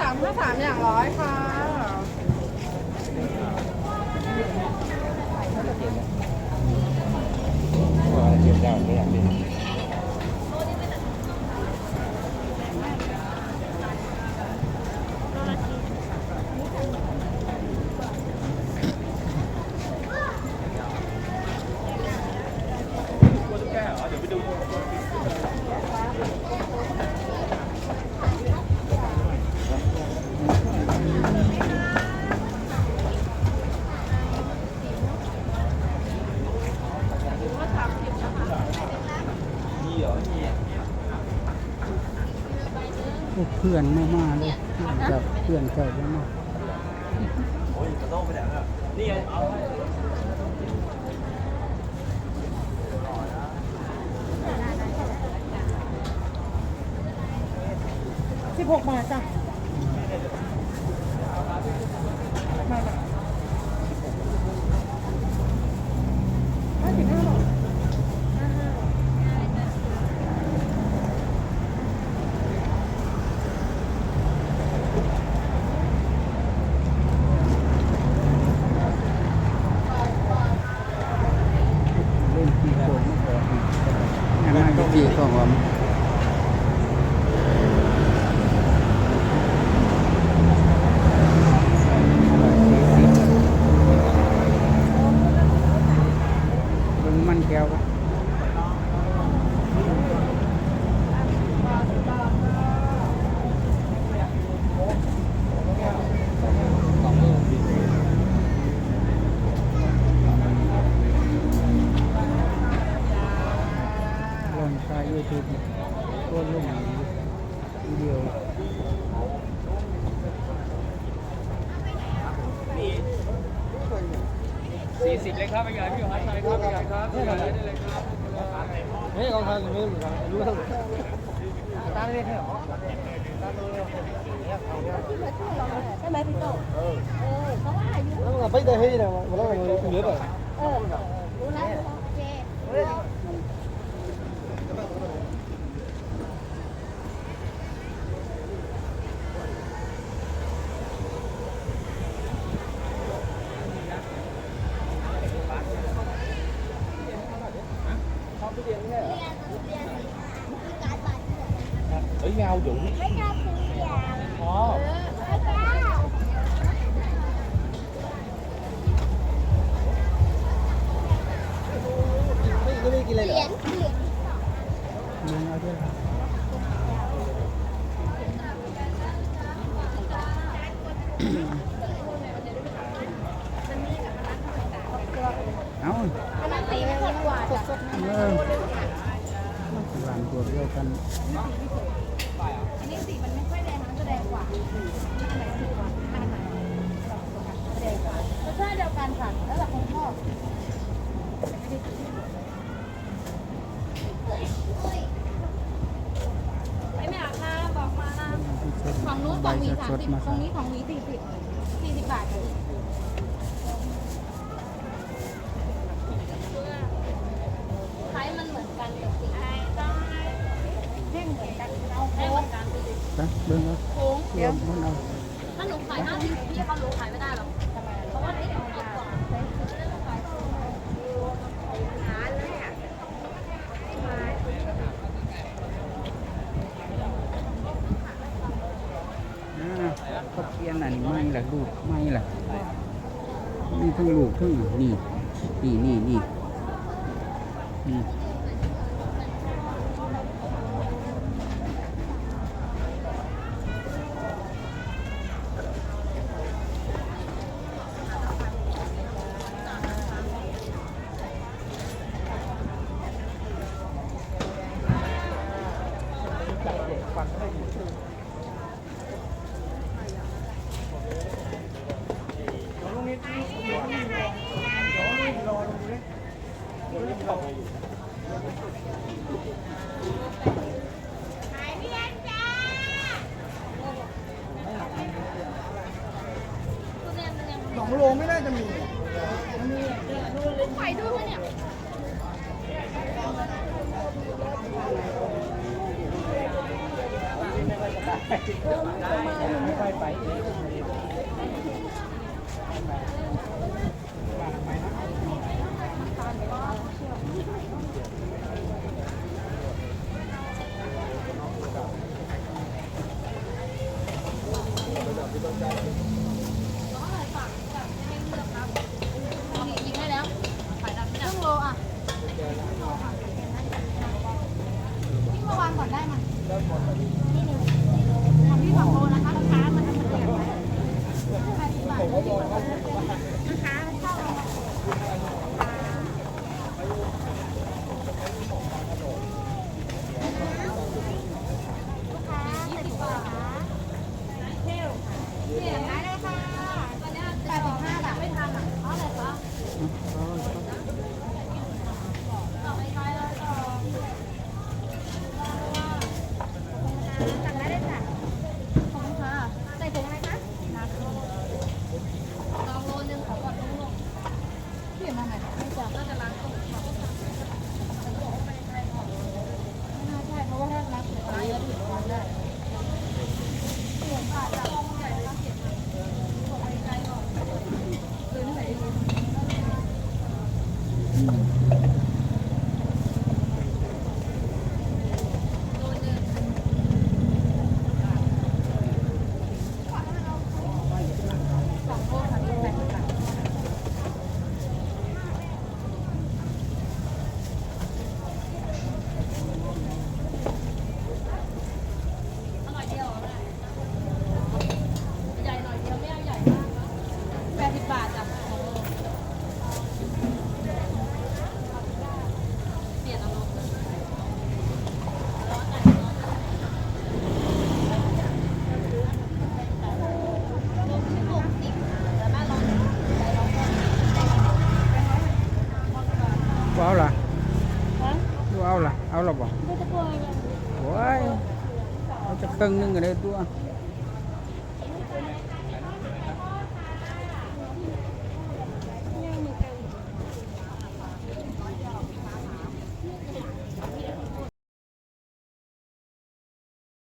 สามห้าสามอย่างร้อยค่ะเก็บได้ไม่อยากเป็น เพื่อนมามาเลยเพื่อนกับเพื่อนเจ้ามามาสิบหกบาทจ้ะมาค่ะห้าสิบห้าบาทห้าห้า เล่นปีโป่งมาก่อนงา นมาอยู่ปีของผมเบิ่งมันแก้วครับ ลองใช้ยูทูบตัวลงวิดีโอสี่สิบเลยครับไปใหญ่พี่หันเลยครับไปใหญ่ครับพี่ใหญ่ได้เลยครับเฮ้ยกองทัพไม่เหมือนกันรู้ทั้งหมดใช่ไหมพี่โตเออเขาว่าอยู่แล้วมันไปได้ให้นะมันแล้วมันเยอะเลยเออรู้แล้ว เฮ้ยเงาอยู่ไม่ชอบสีเหลืองอ๋อไม่ชอบไม่ก็ไม่กินอะไรเหเหรรีอยญเหรียญมึงเอาด้วยครับเอา อันนั้นสีมันดีกว่าจ้ะ เออหลานตัวเดียวกันอันนี้สีมันไม่ค่อยแดงมันจะแดงกว่าอันไหนสีกว่าอันไหนแดงกว่ารสชาติเดียวกันค่ะแล้วแต่คนชอบไม่อาค่ะบอกมานะของนู้นของหวีสามสิบตรงนี้ของหวีสี่สิบสี่สิบบาทเลยไซส์มันเหมือนกันแต่สีแท่งเหมือนกันเอาแท่งเหมือนกัน ไปเบิ่งเอาโค้งเดี๋ยวมันเอาถ้าหนูขายห้าสิบพี่เขารู้ขายไม่ได้หรอกเพราะว่านี่มันเยอะกว่าหาเลยอะอ่าเขาเขียนอันนี้ไม่ล่ะลูกไม่ล่ะนี่ทั้งลูกทั้งนี่นี่นี่นี่ หนองโลไม่น่าจะมีไข่ด้วยมั้ยเนี่ยไปไป เสียงไหมเลยค่ะตอนนี้แปดสิบห้าบาไม่ทำอะเพราะอะไรคะ ครึ่งนึงก็ได้ตัว